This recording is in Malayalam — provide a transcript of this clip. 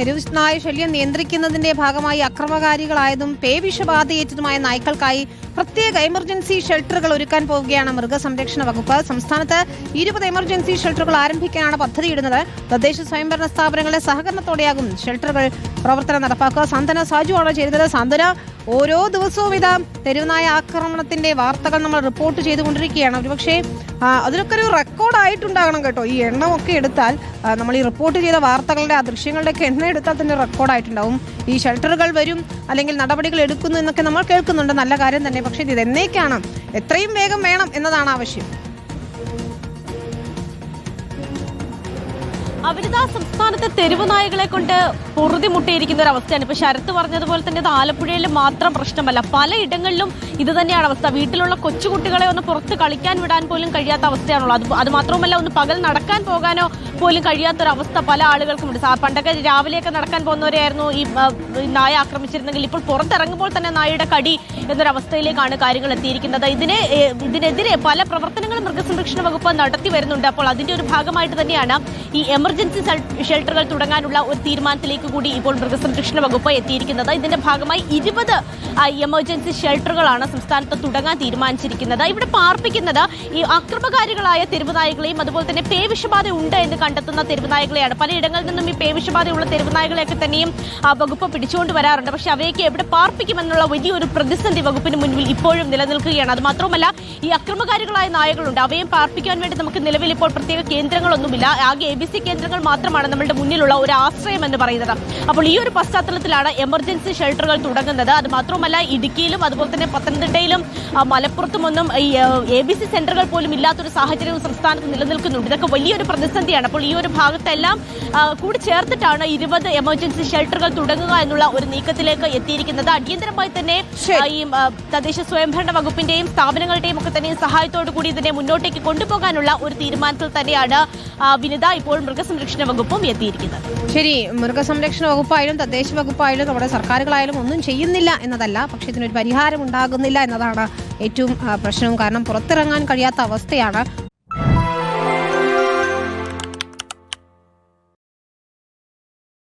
തെരുവ് നായ ശല്യം നിയന്ത്രിക്കുന്നതിന്റെ ഭാഗമായി അക്രമകാരികളായതും പേവിഷബാധയേറ്റതുമായ നായ്ക്കൾക്കായി പ്രത്യേക എമർജൻസി ഷെൽട്ടറുകൾ ഒരുക്കാൻ പോവുകയാണ് മൃഗസംരക്ഷണ വകുപ്പ്. സംസ്ഥാനത്ത് ഇരുപത് എമർജൻസി ഷെൽട്ടറുകൾ ആരംഭിക്കാനാണ് പദ്ധതിയിടുന്നത്. തദ്ദേശ സ്വയംഭരണ സ്ഥാപനങ്ങളുടെ സഹകരണത്തോടെയാകും ഷെൽട്ടറുകൾ പ്രവർത്തനം നടപ്പാക്കുക. സാന്ത്വന സാജുവാണ് ചെയ്തത്. സാന്ത്വന ഓരോ ദിവസവും ഇതാ തെരുവുനായ ആക്രമണത്തിന്റെ വാർത്തകൾ നമ്മൾ റിപ്പോർട്ട് ചെയ്തുകൊണ്ടിരിക്കുകയാണ്. ഒരുപക്ഷെ അതിനൊക്കെ ഒരു റെക്കോർഡായിട്ടുണ്ടാകണം കേട്ടോ. ഈ എണ്ണമൊക്കെ എടുത്താൽ നമ്മൾ ഈ റിപ്പോർട്ട് ചെയ്ത വാർത്തകളുടെ ആ ദൃശ്യങ്ങളുടെ ഒക്കെ എണ്ണ എടുത്താൽ തന്നെ റെക്കോർഡായിട്ടുണ്ടാവും ഈ ഷെൽട്ടറുകൾ വരും അല്ലെങ്കിൽ നടപടികൾ എടുക്കുന്നു എന്നൊക്കെ നമ്മൾ കേൾക്കുന്നുണ്ട്. നല്ല കാര്യം തന്നെ. പക്ഷേ ഇത് എന്നേക്കാണ്? എത്രയും വേഗം വേണം എന്നതാണ് ആവശ്യം. അവിടുത്തെ സംസ്ഥാനത്തെ തെരുവ് നായകളെ കൊണ്ട് പൊറുതിമുട്ടിയിരിക്കുന്ന ഒരു അവസ്ഥയാണ്. ഇപ്പൊ ശരത്ത് പറഞ്ഞതുപോലെ തന്നെ ഇത് ആലപ്പുഴയിൽ മാത്രം പ്രശ്നമല്ല. പലയിടങ്ങളിലും ഇത് തന്നെയാണ് അവസ്ഥ. വീട്ടിലുള്ള കൊച്ചുകുട്ടികളെ ഒന്ന് പുറത്ത് കളിക്കാൻ വിടാൻ പോലും കഴിയാത്ത അവസ്ഥയാണുള്ളത്. അത് അത് മാത്രവുമല്ല ഒന്ന് പകൽ നടക്കാൻ പോകാനോ പോലും കഴിയാത്തൊരവസ്ഥ പല ആളുകൾക്കുമുണ്ട് പണ്ടൊക്കെ രാവിലെയൊക്കെ നടക്കാൻ പോകുന്നവരെയായിരുന്നു ഈ നായ ആക്രമിച്ചിരുന്നെങ്കിൽ ഇപ്പോൾ പുറത്തിറങ്ങുമ്പോൾ തന്നെ നായയുടെ കടി എന്നൊരവസ്ഥയിലേക്കാണ് കാര്യങ്ങൾ എത്തിയിരിക്കുന്നത്. ഇതിനെ ഇതിനെതിരെ പല പ്രവർത്തനങ്ങളും മൃഗസംരക്ഷണ വകുപ്പ് നടത്തി വരുന്നുണ്ട്. അപ്പോൾ അതിന്റെ ഒരു ഭാഗമായിട്ട് തന്നെയാണ് ഈ എമർജൻസി ഷെൽട്ടറുകൾ തുടങ്ങാനുള്ള ഒരു തീരുമാനത്തിലേക്ക് കൂടി ഇപ്പോൾ മൃഗസംരക്ഷണ വകുപ്പ് എത്തിയിരിക്കുന്നത്. ഇതിന്റെ ഭാഗമായി ഇരുപത് എമർജൻസി ഷെൽട്ടറുകളാണ് സംസ്ഥാനത്ത് തുടങ്ങാൻ തീരുമാനിച്ചിരിക്കുന്നത്. ഇവിടെ പാർപ്പിക്കുന്നത് ഈ അക്രമകാരികളായ തെരുവുനായകളെയും അതുപോലെ തന്നെ പേവിഷബാധ ഉണ്ട് എന്ന് കണ്ടെത്തുന്ന തെരുവുനായകളെയാണ്. പലയിടങ്ങളിൽ നിന്നും ഈ പേവിഷബാധയുള്ള തെരുവുനായകളെയൊക്കെ തന്നെയും വകുപ്പ് പിടിച്ചുകൊണ്ട് വരാറുണ്ട്. പക്ഷെ അവയൊക്കെ എവിടെ പാർപ്പിക്കുമെന്നുള്ള വലിയൊരു പ്രതിസന്ധി വകുപ്പിന് മുന്നിൽ ഇപ്പോഴും നിലനിൽക്കുകയാണ്. അത് മാത്രമല്ല ഈ അക്രമകാരികളായ നായകളുണ്ട്. അവയും പാർപ്പിക്കാൻ വേണ്ടി നമുക്ക് നിലവിൽ ഇപ്പോൾ പ്രത്യേക കേന്ദ്രങ്ങളൊന്നുമില്ല. ആകെ എ ബി സി കേന്ദ്രങ്ങൾ മാത്രമാണ് നമ്മുടെ മുന്നിലുള്ള ഒരു ആശ്രയം എന്ന് പറയുന്നത്. അപ്പോൾ ഈ ഒരു പശ്ചാത്തലത്തിലാണ് എമർജൻസി ഷെൽട്ടറുകൾ തുടങ്ങുന്നത്. അത് മാത്രമല്ല ഇടുക്കിയിലും അതുപോലെ തന്നെ പത്തനംതിട്ടയിലും മലപ്പുറത്തും മലപ്പുറത്തുമൊന്നും ഈ എ ബി സി സെന്ററുകൾ പോലും ഇല്ലാത്തൊരു സാഹചര്യവും സംസ്ഥാനത്ത് നിലനിൽക്കുന്നുണ്ട്. ഇതൊക്കെ വലിയൊരു പ്രതിസന്ധിയാണ്. അപ്പോൾ ഈ ഒരു ഭാഗത്തെല്ലാം കൂടി ചേർത്തിട്ടാണ് ഇരുപത് എമർജൻസി ഷെൽട്ടറുകൾ തുടങ്ങുക എന്നുള്ള ഒരു നീക്കത്തിലേക്ക് എത്തിയിരിക്കുന്നത്. അടിയന്തരമായി തന്നെ ഈ തദ്ദേശ സ്വയംഭരണ വകുപ്പിന്റെയും സ്ഥാപനങ്ങളുടെയും ഒക്കെ തന്നെ സഹായത്തോടു കൂടി ഇതിനെ മുന്നോട്ടേക്ക് കൊണ്ടുപോകാനുള്ള ഒരു തീരുമാനത്തിൽ തന്നെയാണ് വിനിത ഇപ്പോൾ മൃഗസംരക്ഷണ വകുപ്പും എത്തിയിരിക്കുന്നത്. ശരി മൃഗസംരക്ഷണ വകുപ്പായാലും തദ്ദേശ വകുപ്പായാലും നമ്മുടെ സർക്കാരുകളായാലും ഒന്നും ചെയ്യുന്നില്ല എന്നതല്ല പക്ഷേ ഇതിനൊരു പരിഹാരം ഉണ്ടാകുന്നില്ല എന്നതാണ് ഏറ്റവും പ്രശ്നവും കാരണം പുറത്തിറങ്ങാൻ കഴിയാത്ത അവസ്ഥയാണ്